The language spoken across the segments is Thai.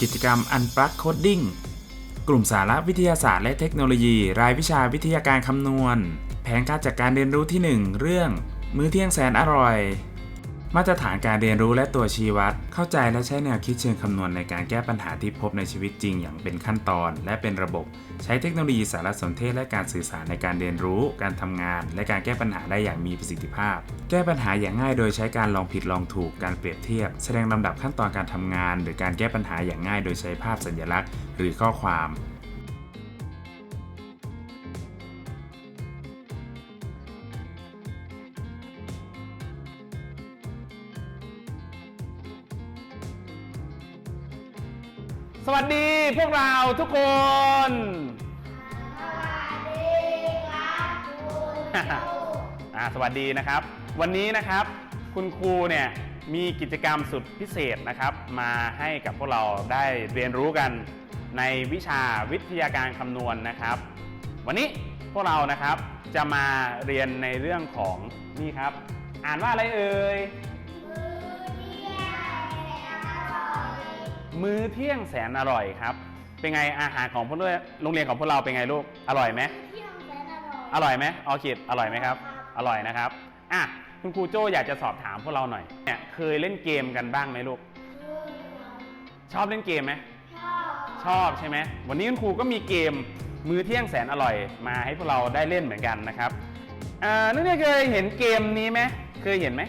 กิจกรรม Unplug Coding กลุ่มสาระวิทยาศาสตร์และเทคโนโลยี รายวิชาวิทยาการคำนวณ แผนการจัดการเรียนรู้ที่ 1 เรื่อง มื้อเที่ยงแสนอร่อย มาตรฐานการเรียนรู้และตัวชี้วัด เข้าใจและใช้แนวคิดเชิงคำนวณในการแก้ปัญหาที่พบในชีวิตจริงอย่างเป็นขั้นตอน และเป็นระบบ ใช้เทคโนโลยีสารสนเทศและการสื่อสารในการเรียนรู้ การทำงาน และการแก้ปัญหาได้อย่างมีประสิทธิภาพ แก้ปัญหาอย่างง่ายโดยใช้การลองผิดลองถูก การเปรียบเทียบ แสดงลำดับขั้นตอนการทำงาน หรือการแก้ปัญหาอย่างง่ายโดยใช้ภาพสัญลักษณ์ หรือข้อความ วัสดีพวกเราทุกคนอ่าสวัสดีนะครับ วันนี้นะครับ คุณครูเนี่ยมีกิจกรรมสุดพิเศษนะครับ มาให้กับพวกเราได้เรียนรู้กันในวิชาวิทยาการคำนวณนะครับ วันนี้พวกเรานะครับจะมาเรียนในเรื่องของนี่ครับ อ่านว่าอะไรเอ่ย มื้อเที่ยงแสนอร่อยครับ เป็นไงอาหารของพวกเราโรงเรียนของพวกเราเป็นไงลูก อร่อยไหมอร่อยไหมออคิดอร่อยไหมครับ อร่อยนะครับอะคุณครูโจ้อยากจะสอบถามพวกเราหน่อยเนี่ยเคยเล่นเกมกันบ้างไหมลูก ชอบเล่นเกมไหมชอบใช่ไหมวันนี้คุณครูก็มีเกมมื้อเที่ยงแสนอร่อยมาให้พวกเราได้เล่นเหมือนกันนะครับอ่านักเรียนเคยเห็นเกมนี้ไหมเคยเห็นไหม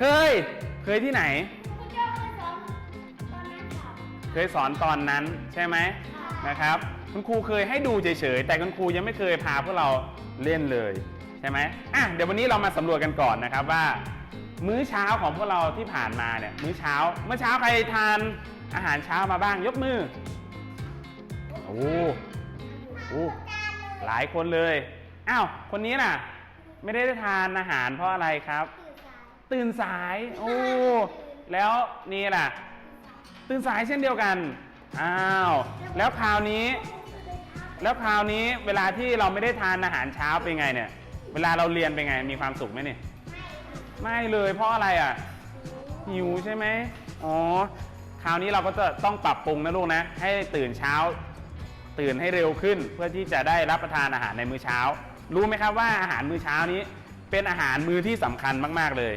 เคย เคยที่ไหน เคยสอนตอนนั้นใช่ไหมนะครับ คุณครูเคยให้ดูเฉยๆ แต่คุณครูยังไม่เคยพาพวกเราเล่นเลยใช่ไหมอะเดี๋ยววันนี้เรามาสำรวจกันก่อนนะครับว่า มื้อเช้าของพวกเราที่ผ่านมาเนี่ยมื้อเช้า เมื่อเช้าใครทานอาหารเช้ามาบ้างยกมือโอ้โอ้หลายคนเลยอ้าวคนนี้น่ะ ไม่ได้ทานอาหารเพราะอะไรครับ ตื่นสาย โอ้แล้วนี่ล่ะ ตื่นสายเช่นเดียวกัน อ้าว แล้วคราวนี้ แล้วคราวนี้เวลาที่เราไม่ได้ทานอาหารเช้าเป็นไงเนี่ย เวลาเราเรียนเป็นไง มีความสุขไหมเนี่ย ไม่เลยเพราะอะไรอะ หิวใช่ไหมอ๋อ คราวนี้เราก็จะต้องปรับปรุงนะลูกนะ ให้ตื่นเช้า ตื่นให้เร็วขึ้นเพื่อที่จะได้รับประทานอาหารในมื้อเช้า รู้ไหมครับว่าอาหารมื้อเช้านี้ เป็นอาหารมื้อที่สำคัญมาก ๆเลย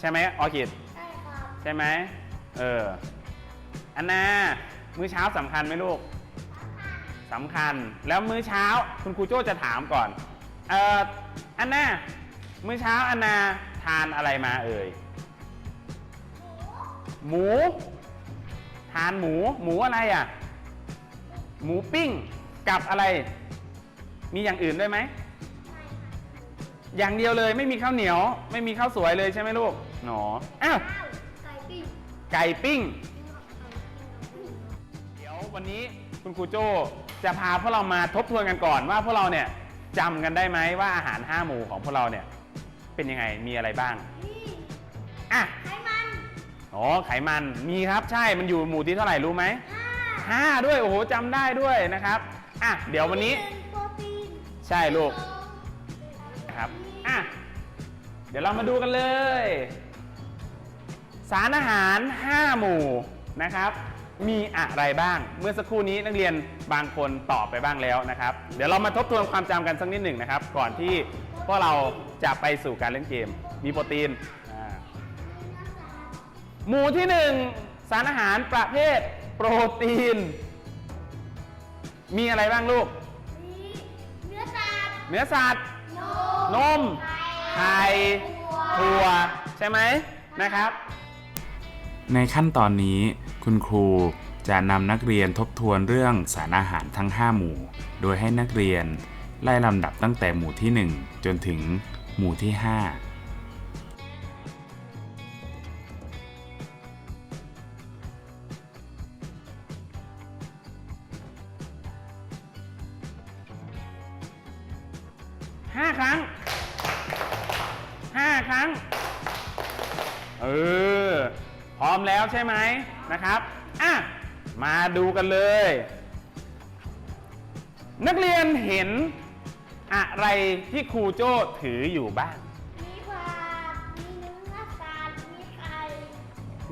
ใช่ไหมออคิดใช่ไหมเออ อันนา มื้อเช้าสำคัญไหมลูกสำคัญ แล้วมื้อเช้าคุณครูโจ้จะถามก่อน เอ่อ อันนา มื้อเช้าอันนาทานอะไรมาเอ่ย หมู ทานหมู หมูอะไรอะ หมูปิ้งกับอะไร มีอย่างอื่นด้วยไหม อย่างเดียวเลยไม่มีข้าวเหนียว ไม่มีข้าวสวยเลยใช่ไหมลูก หนอ อ้าว ไก่ปิ้งเดี๋ยว วันนี้คุณครูโจ้จะพาพวกเรามาทบทวนกันก่อนว่าพวกเราเนี่ยจำกันได้ไหมว่าอาหารห้าหมู่ของพวกเราเนี่ยเป็นยังไงมีอะไรบ้างอะอ๋อไขมันมีครับใช่มันอยู่หมู่ที่เท่าไหร่รู้ไหมห้าด้วยโอ้โหจำได้ด้วยนะครับอะเดี๋ยววันนี้ใช่ลูกนะครับอะเดี๋ยวเรามาดูกันเลย สารอาหาร 5 หมู่นะครับ มีอะไรบ้าง เมื่อสักครู่นี้นักเรียนบางคนตอบไปบ้างแล้วนะครับ เดี๋ยวเรามาทบทวนความจำกันสักนิดหนึ่งนะครับ ก่อนที่พวกเราจะไปสู่การเล่นเกม มีโปรตีนอ่าหมู่ที่1สารอาหารประเภทโปรตีน มีอะไรบ้างลูก เนื้อสัตว์นม ไข่ถั่ว ใช่ไหมนะครับ ในขั้นตอนนี้ คุณครูจะนำนักเรียนทบทวนเรื่องสารอาหารทั้ง 5 หมู่ โดยให้นักเรียนไล่ลำดับตั้งแต่หมู่ที่ 1 จนถึงหมู่ที่ 5ห้าครั้งห้าครั้ง เออ พร้อมแล้วใช่ไหม นะครับอะมาดูกันเลย นักเรียนเห็นอะไรที่ครูโจ้ถืออยู่บ้าง มีผัก มีเนื้อสัตว์ มีไข่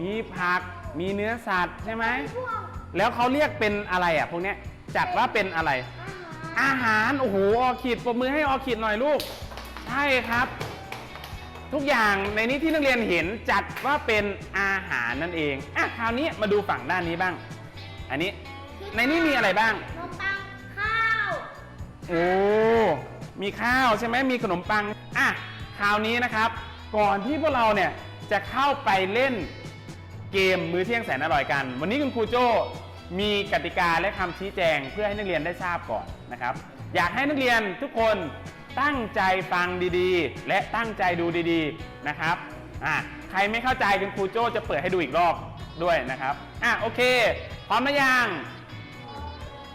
มีผัก มีเนื้อสัตว์ใช่ไหมแล้วเขาเรียกเป็นอะไรอะ พวกเนี้ยจัดว่าเป็นอะไร อาหารโอ้โห ออคิดปรบมือให้ออคิดหน่อยลูก ใช่ครับ ทุกอย่างในนี้ที่นักเรียนเห็นจัดว่าเป็นอาหารนั่นเองอะคราวนี้มาดูฝั่งด้านนี้บ้าง อันนี้ในนี้มีอะไรบ้าง ขนมปังข้าว โอ้มีข้าวใช่ไหมมีขนมปังอะคราวนี้นะครับ ก่อนที่พวกเราเนี่ยจะเข้าไปเล่นเกมมื้อเที่ยงแสนอร่อยกัน วันนี้คุณครูโจ้มีกติกาและคำชี้แจงเพื่อให้นักเรียนได้ทราบก่อนนะครับ อยากให้นักเรียนทุกคน ตั้งใจฟังดีๆ และตั้งใจดูดีๆนะครับอะใครไม่เข้าใจคุณครูโจ้จะเปิดให้ดูอีกรอบด้วยนะครับอะโอเค พร้อมหรือยัง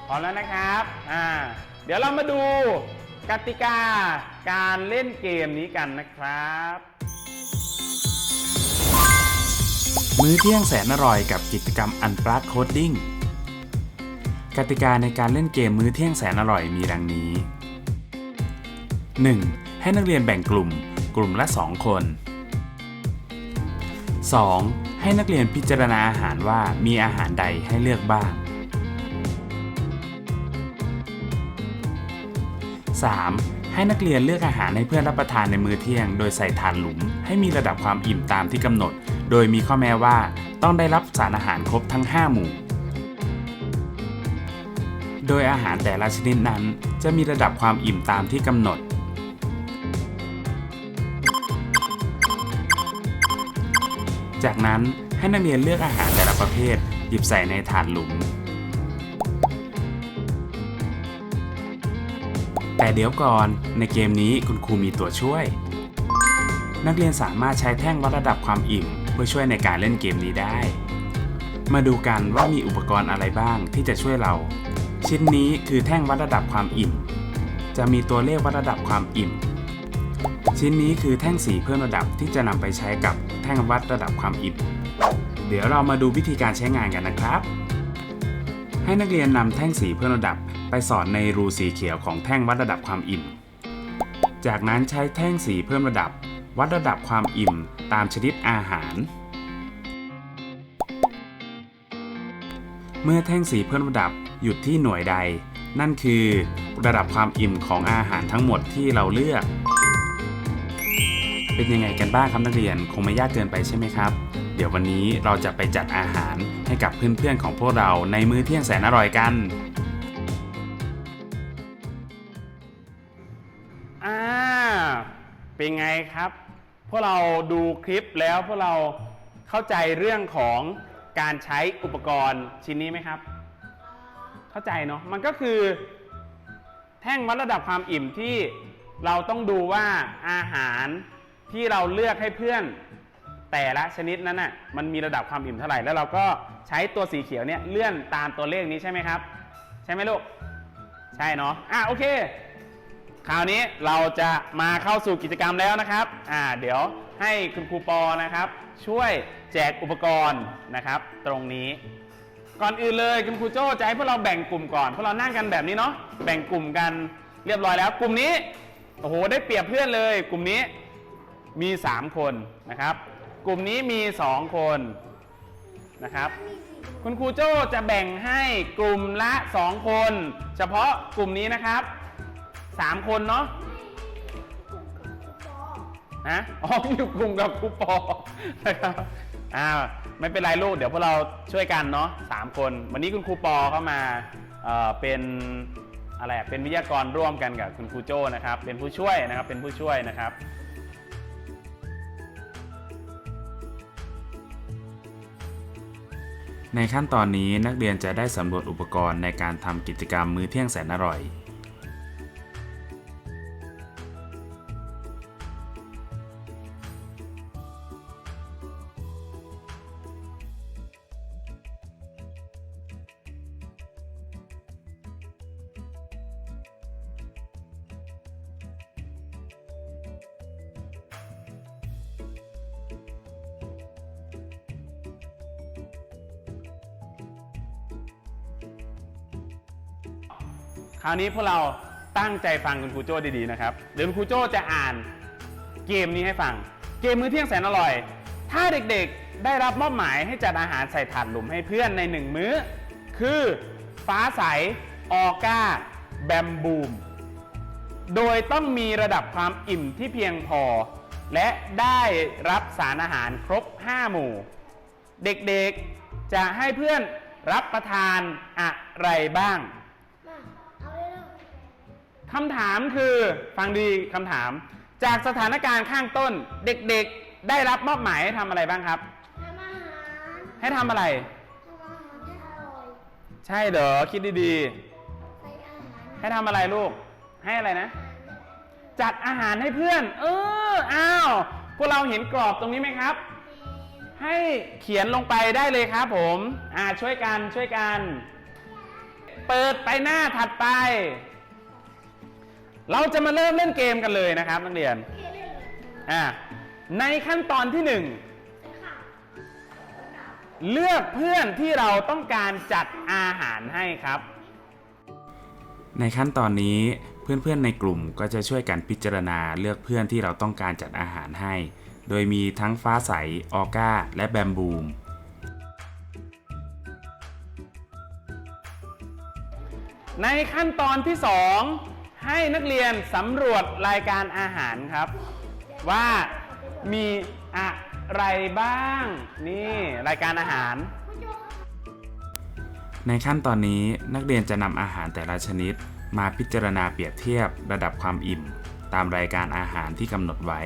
พร้อมแล้วนะครับอ่าเดี๋ยวเรามาดูกติกาการเล่นเกมนี้กันนะครับ มื้อเที่ยงแสนอร่อยกับกิจกรรมอันปราดโคดดิ้งกติกาในการเล่นเกมมื้อเที่ยงแสนอร่อยมีดังนี้ 1. ให้นักเรียนแบ่งกลุ่ม กลุ่มละ 2 คน 2. ให้นักเรียนพิจารณาอาหารว่ามีอาหารใดให้เลือกบ้าง 3. ให้นักเรียนเลือกอาหารให้เพื่อนรับประทานในมื้อเที่ยง โดยใส่ถาดหลุม ให้มีระดับความอิ่มตามที่กำหนด โดยมีข้อแม้ว่าต้องได้รับสารอาหารครบทั้ง 5 หมู่ โดยอาหารแต่ละชนิดนั้นจะมีระดับความอิ่มตามที่กำหนด จากนั้นให้นักเรียนเลือกอาหารแต่ละประเภท หยิบใส่ในถาดหลุม แต่เดี๋ยวก่อนในเกมนี้คุณครูมีตัวช่วย นักเรียนสามารถใช้แท่งวัดระดับความอิ่ม เพื่อช่วยในการเล่นเกมนี้ได้ มาดูกันว่ามีอุปกรณ์อะไรบ้างที่จะช่วยเรา ชิ้นนี้คือแท่งวัดระดับความอิ่ม จะมีตัวเลขวัดระดับความอิ่ม ชิ้นนี้คือแท่งสีเพิ่มระดับที่จะนำไปใช้กับแท่งวัดระดับความอิ่มเดี๋ยวเรามาดูวิธีการใช้งานกันนะครับ ให้นักเรียนนำแท่งสีเพิ่มระดับไปสอดในรูสีเขียวของแท่งวัดระดับความอิ่ม จากนั้นใช้แท่งสีเพิ่มระดับ วัดระดับความอิ่มตามชนิดอาหาร เมื่อแท่งสีเพิ่มระดับหยุดที่หน่วยใด นั่นคือระดับความอิ่มของอาหารทั้งหมดที่เราเลือก เป็นยังไงกันบ้างครับนักเรียนคงไม่ยากเกินไปใช่ไหมครับ เดี๋ยววันนี้เราจะไปจัดอาหารให้กับเพื่อนๆของพวกเราในมื้อเที่ยงแสนอร่อยกันอ่าเป็นไงครับ พวกเราดูคลิปแล้วพวกเราเข้าใจเรื่องของการใช้อุปกรณ์ชิ้นนี้ไหมครับ เข้าใจเนาะมันก็คือ แท่งวัดระดับความอิ่มที่เราต้องดูว่าอาหาร ที่เราเลือกให้เพื่อนแต่ละชนิดนั้นน่ะมันมีระดับความอิ่มเท่าไหร่ แล้วเราก็ใช้ตัวสีเขียวเนี่ยเลื่อนตามตัวเลขนี้ใช่ไหมครับ ใช่ไหมลูก ใช่เนาะอะโอเค คราวนี้เราจะมาเข้าสู่กิจกรรมแล้วนะครับอ่าเดี๋ยวให้คุณครูปอนะครับ ช่วยแจกอุปกรณ์นะครับ ตรงนี้ ก่อนอื่นเลยคุณครูโจ้จะให้พวกเราแบ่งกลุ่มก่อนพวกเรานั่งกันแบบนี้เนาะแบ่งกลุ่มกันเรียบร้อยแล้ว กลุ่มนี้โอ้โหได้เปรียบเพื่อนเลย กลุ่มนี้ มี 3 คนนะครับ กลุ่มนี้มี 2 คนนะครับ คุณครูโจ้จะแบ่งให้กลุ่มละ 2 คน เฉพาะกลุ่มนี้นะครับ 3 คนเนาะฮะอ๋ออยู่กลุ่มกับครูปอนะครับอ่าไม่เป็นไรลูกเดี๋ยวพวกเราช่วยกันเนาะสามคน วันนี้คุณครูปอเข้ามาเอ่อเป็นอะไรเป็นวิทยากรร่วมกันกับคุณครูโจ้นะครับ เป็นผู้ช่วยนะครับเป็นผู้ช่วยนะครับ ในขั้นตอนนี้นักเรียนจะได้สำรวจอุปกรณ์ในการทำกิจกรรมมื้อเที่ยงแสนอร่อย คราวนี้พวกเราตั้งใจฟังคุณครูโจ้ดีๆนะครับเดี๋ยวคุณครูโจ้จะอ่านเกมนี้ให้ฟัง เกมมื้อเที่ยงแสนอร่อย ถ้าเด็กๆได้รับมอบหมายให้จัดอาหารใส่ถาดหลุมให้เพื่อนในหนึ่งมื้อ คือฟ้าใสออก้า แบมบูม โดยต้องมีระดับความอิ่มที่เพียงพอ และได้รับสารอาหารครบ 5 หมู่ เด็กๆจะให้เพื่อนรับประทานอะไรบ้าง มาเอาเลยลูก คำถามคือฟังดีคำถาม จากสถานการณ์ข้างต้น เด็กๆได้รับมอบหมายให้ทำอะไรบ้างครับ ทำอาหารให้ทำอะไร ทำอาหารให้อร่อยใช่เหรอคิดดีใส่อาหารๆ ให้ทำอะไรลูก ให้อะไรนะ จัดอาหารให้เพื่อน เอออ้าวพวกเราเห็นกรอบตรงนี้ไหมครับ ให้เขียนลงไปได้เลยครับผม อ่าช่วยกันช่วยกัน เปิดไปหน้าถัดไป เราจะมาเริ่มเล่นเกมกันเลยนะครับนักเรียนอ่าในขั้นตอนที่หนึ่งเลือกเพื่อนที่เราต้องการจัดอาหารให้ครับ ในขั้นตอนนี้เพื่อนๆในกลุ่มก็จะช่วยกันพิจารณาเลือกเพื่อนที่เราต้องการจัดอาหารให้ โดยมีทั้งฟ้าใส ออก้า และแบมบูม ในขั้นตอนที่2 ให้นักเรียนสำรวจรายการอาหารครับ ว่ามีอะไรบ้าง นี่รายการอาหาร ในขั้นตอนนี้นักเรียนจะนำอาหารแต่ละชนิด มาพิจารณาเปรียบเทียบระดับความอิ่ม ตามรายการอาหารที่กำหนดไว้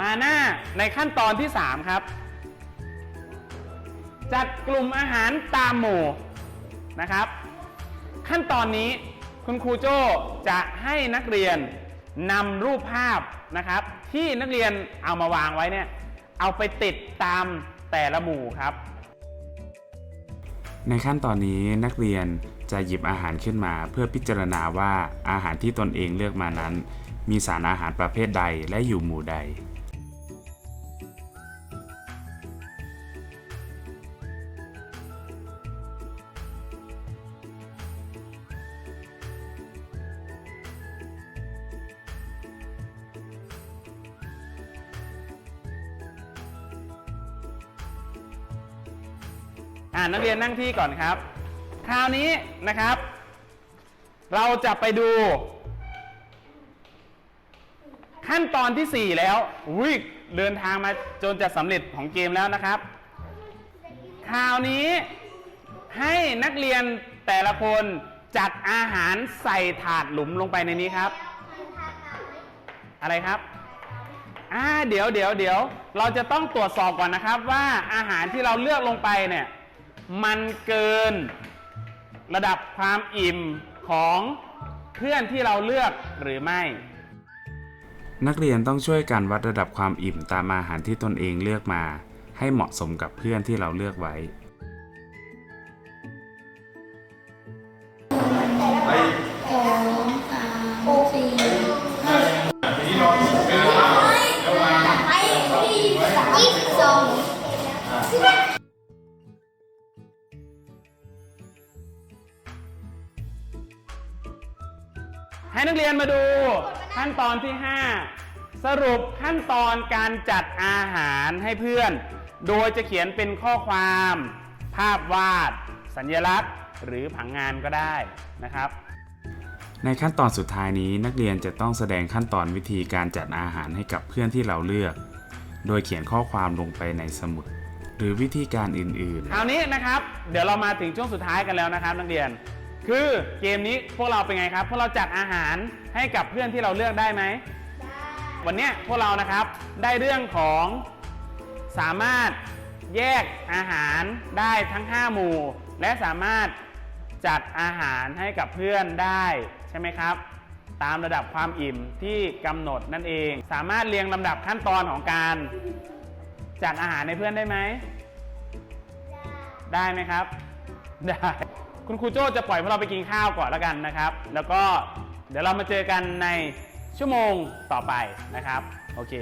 มาหน้าในขั้นตอนที่ 3 ครับ จัดกลุ่มอาหารตามหมู่นะครับ ขั้นตอนนี้คุณครูโจ้จะให้นักเรียนนำรูปภาพนะครับ ที่นักเรียนเอามาวางไว้เนี่ยเอาไปติดตามแต่ละหมู่ครับ ในขั้นตอนนี้นักเรียนจะหยิบอาหารขึ้นมา เพื่อพิจารณาว่าอาหารที่ตนเองเลือกมานั้น มีสารอาหารประเภทใดและอยู่หมู่ใด อ่านักเรียนนั่งที่ก่อนครับ คราวนี้นะครับ เราจะไปดู ขั้นตอนที่ 4 แล้วอุ้ยเดินทางมาจนจะสำเร็จของเกมแล้วนะครับ คราวนี้ให้นักเรียนแต่ละคนจัดอาหารใส่ถาดหลุมลงไปในนี้ครับ อะไรครับอ่าเดี๋ยวเดี๋ยวเดี๋ยวเราจะต้องตรวจสอบก่อนนะครับว่าอาหารที่เราเลือกลงไปเนี่ย มันเกินระดับความอิ่มของเพื่อนที่เราเลือกหรือไม่ นักเรียนต้องช่วยกันวัดระดับความอิ่มตามอาหารที่ตนเองเลือกมา ให้เหมาะสมกับเพื่อนที่เราเลือกไว้ รียนมาดู ขั้นตอนที่ 5 สรุปขั้นตอนการจัดอาหารให้เพื่อน โดยจะเขียนเป็นข้อความ ภาพวาด สัญลักษณ์ หรือผังงานก็ได้นะครับ ในขั้นตอนสุดท้ายนี้นักเรียนจะต้องแสดงขั้นตอนวิธีการจัดอาหารให้กับเพื่อนที่เราเลือก โดยเขียนข้อความลงไปในสมุด หรือวิธีการอื่นคราวนี้นะครับ เดี๋ยวเรามาถึงช่วงสุดท้ายกันแล้วนะครับ นักเรียน คือเกมนี้พวกเราเป็นไงครับ พวกเราจัดอาหารให้กับเพื่อนที่เราเลือกได้ไหม วันเนี้ยพวกเรานะครับได้เรื่องของสามารถแยกอาหารได้ทั้ง 5 หมู่ และสามารถจัดอาหารให้กับเพื่อนได้ใช่ไหมครับ ตามระดับความอิ่มที่กำหนดนั่นเอง สามารถเรียงลำดับขั้นตอนของการจัดอาหารให้เพื่อนได้ไหม ได้ไหมครับ ได้ คุณครูโจ้จะปล่อยพวกเราไปกินข้าวก่อนแล้วกันนะครับ แล้วก็เดี๋ยวเรามาเจอกันในชั่วโมงต่อไปนะครับ โอเค